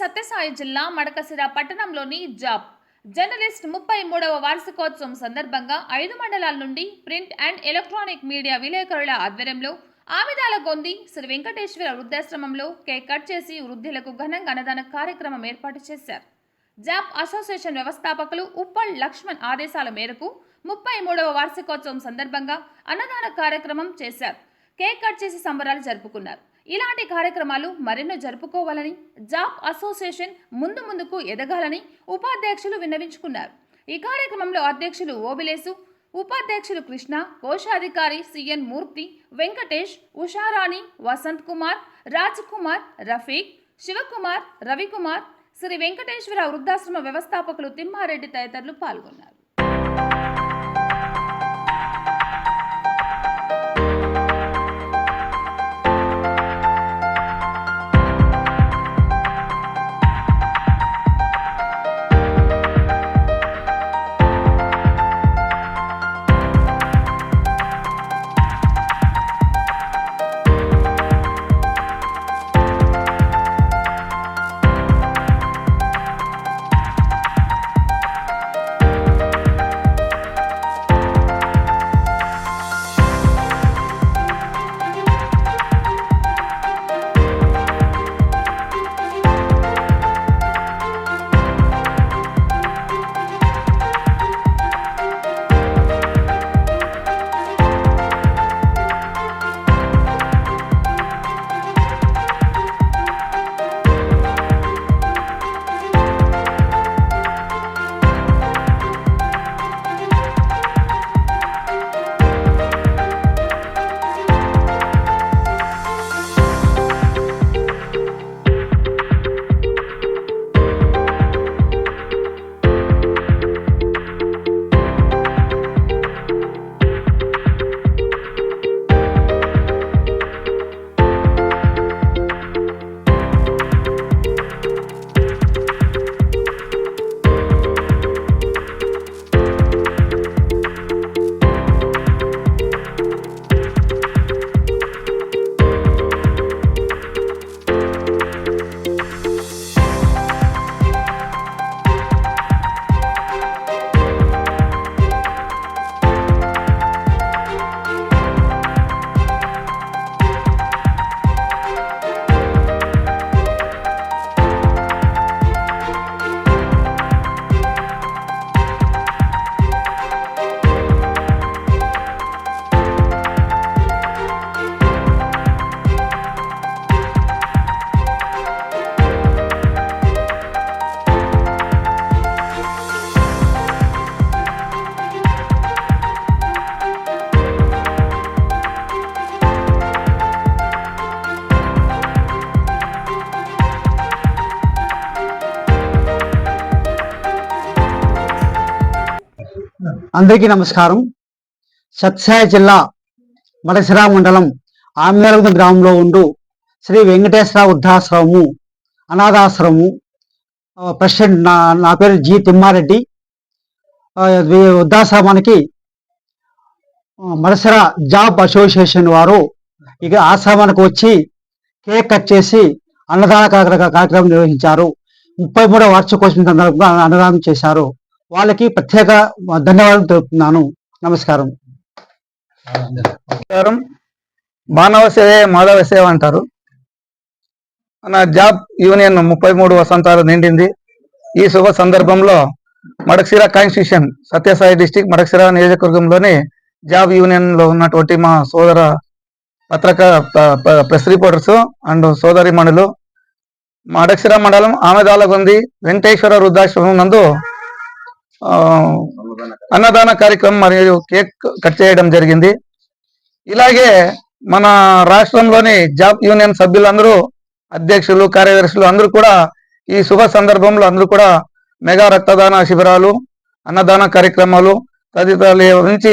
సత్యసాయి జిల్లా మడకసిర పట్టణంలోని job. Journalist ముప్పై మూడవ వార్షికోత్సవం సందర్భంగా ఐదు మండలాల నుండి ప్రింట్ అండ్ ఎలక్ట్రానిక్ మీడియా విలేకరుల ఆధ్వర్యంలో ఆమెదాల గొంది శ్రీ వెంకటేశ్వర వృద్ధాశ్రమంలో కేక్ కట్ చేసి వృద్ధులకు ఘనంగా అన్నదాన కార్యక్రమం ఏర్పాటు చేశారు. జాప్ అసోసియేషన్ వ్యవస్థాపకులు ఉప్పల్ లక్ష్మణ్ ఆదేశాల మేరకు ముప్పై మూడవ వార్షికోత్సవం సందర్భంగా అన్నదాన కార్యక్రమం చేశారు. కేక్ కట్ చేసి సంబరాలు జరుపుకున్నారు. ఇలాంటి కార్యక్రమాలు మరెన్నో జరుపుకోవాలని జాబ్ అసోసియేషన్ ముందు ముందుకు ఎదగాలని ఉపాధ్యక్షులు విన్నవించుకున్నారు. ఈ కార్యక్రమంలో అధ్యక్షులు ఓబిలేసు ఉపాధ్యక్షులు కృష్ణ కోశాధికారి సిఎన్ మూర్తి వెంకటేష్ ఉషారాణి వసంత్ కుమార్ రాజ్ కుమార్ రఫీక్ శివకుమార్ రవికుమార్ శ్రీ వెంకటేశ్వర వృద్ధాశ్రమ వ్యవస్థాపకులు తిమ్మారెడ్డి తదితరులు పాల్గొన్నారు. అందరికీ నమస్కారం. సత్సాయ జిల్లా మడసిరా మండలం ఆమ్యాలగుంద గ్రామంలో ఉండు శ్రీ వెంకటేశ్వర వృద్ధాశ్రమము అనాథాశ్రమము. ప్రెసిడెంట్ నా నా పేరు జి తిమ్మారెడ్డి. వృద్ధాశ్రమానికి ఆ, మడసిర జాబ్ అసోసియేషన్ వారు ఇక ఆశ్రమానికి వచ్చి కేక్ కట్ చేసి అన్నదాన కార్యక్రమం నిర్వహించారు. ముప్పై మూడవ వార్షికోత్సవం సందర్భంగా అన్నదానం చేశారు. వాళ్ళకి ప్రత్యేక ధన్యవాదాలు తెలుపుతున్నాను. నమస్కారం. నమస్కారం. మానవ సేవే మాధవ సేవ అంటారు. మన జాబ్ యూనియన్ ముప్పై మూడు వసంతాలు నిండింది. ఈ శుభ సందర్భంలో మడక్సిర కాన్స్టిట్యూషన్ సత్యసాయి డిస్టిక్ మడక్సిర నియోజకవర్గంలోని జాబ్ యూనియన్లో ఉన్నటువంటి మా సోదర పత్రిక ప్రెస్ రిపోర్టర్స్ అండ్ సోదరి మణులు మడక్సిర మండలం ఆమెదాలగుంది వెంకటేశ్వర వృద్ధాశ్రమం నందు అన్నదాన కార్యక్రమం మరియు కేక్ కట్ చేయడం జరిగింది. ఇలాగే మన రాష్ట్రంలోని జాబ్ యూనియన్ సభ్యులందరూ అధ్యక్షులు కార్యదర్శులు అందరూ కూడా ఈ శుభ సందర్భంలో అందరూ కూడా మెగా రక్తదాన శిబిరాలు అన్నదాన కార్యక్రమాలు తదితరాల నుంచి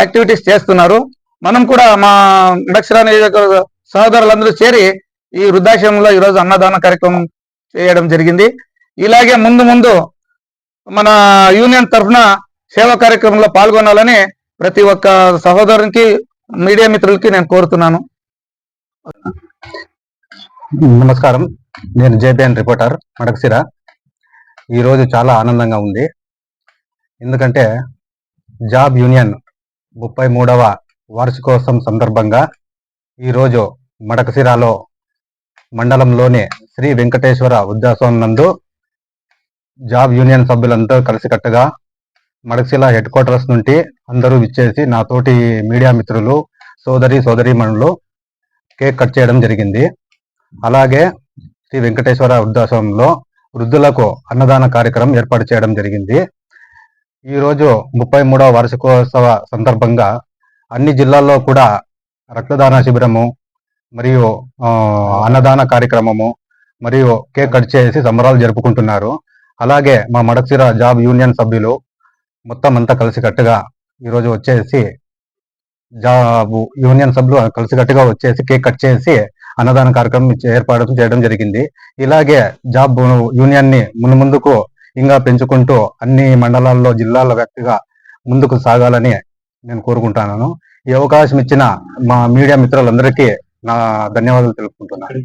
యాక్టివిటీస్ చేస్తున్నారు. మనం కూడా మా దక్షిణ నియోజకవర్గ సహోదరులందరూ చేరి ఈ వృద్ధాశ్రమంలో ఈరోజు అన్నదాన కార్యక్రమం చేయడం జరిగింది. ఇలాగే ముందు ముందు మన యూనియన్ తరఫున సేవా కార్యక్రమంలో పాల్గొనాలని ప్రతి ఒక్క సహోదరునికి మీడియా మిత్రులకి నేను కోరుతున్నాను. నమస్కారం. నేను జేబిఎన్ రిపోర్టర్ మడకసిర. ఈరోజు చాలా ఆనందంగా ఉంది. ఎందుకంటే జాబ్ యూనియన్ ముప్పై మూడవ వార్షికోత్సవం సందర్భంగా ఈరోజు మడకసిరాలో మండలంలోని శ్రీ వెంకటేశ్వర వృద్ధాశ్రమం నందు జాబ్ యూనియన్ సభ్యులందరూ కలిసికట్టుగా మడకశిల హెడ్ క్వార్టర్స్ నుండి అందరూ విచ్చేసి నా తోటి మీడియా మిత్రులు సోదరి సోదరీమణులు కేక్ కట్ చేయడం జరిగింది. అలాగే శ్రీ వెంకటేశ్వర వృద్ధాశ్రమంలో వృద్ధులకు అన్నదాన కార్యక్రమం ఏర్పాటు చేయడం జరిగింది. ఈరోజు ముప్పై మూడవ వార్షికోత్సవ సందర్భంగా అన్ని జిల్లాల్లో కూడా రక్తదాన శిబిరము మరియు అన్నదాన కార్యక్రమము మరియు కేక్ కట్ చేసి సంబరాలు జరుపుకుంటున్నారు. అలాగే మా మడక్సిర జాబ్ యూనియన్ సభ్యులు మొత్తం అంతా కలిసికట్టుగా ఈరోజు వచ్చేసి జాబ్ యూనియన్ సభ్యులు కలిసికట్టుగా వచ్చేసి కేక్ కట్ చేసి అన్నదాన కార్యక్రమం ఏర్పాటు చేయడం జరిగింది. ఇలాగే జాబ్ యూనియన్ని ముందు ముందుకు ఇంకా పెంచుకుంటూ అన్ని మండలాల్లో జిల్లాల వ్యక్తిగా ముందుకు సాగాలని నేను కోరుకుంటున్నాను. ఈ అవకాశం ఇచ్చిన మా మీడియా మిత్రులందరికీ నా ధన్యవాదాలు తెలుపుకుంటున్నాను.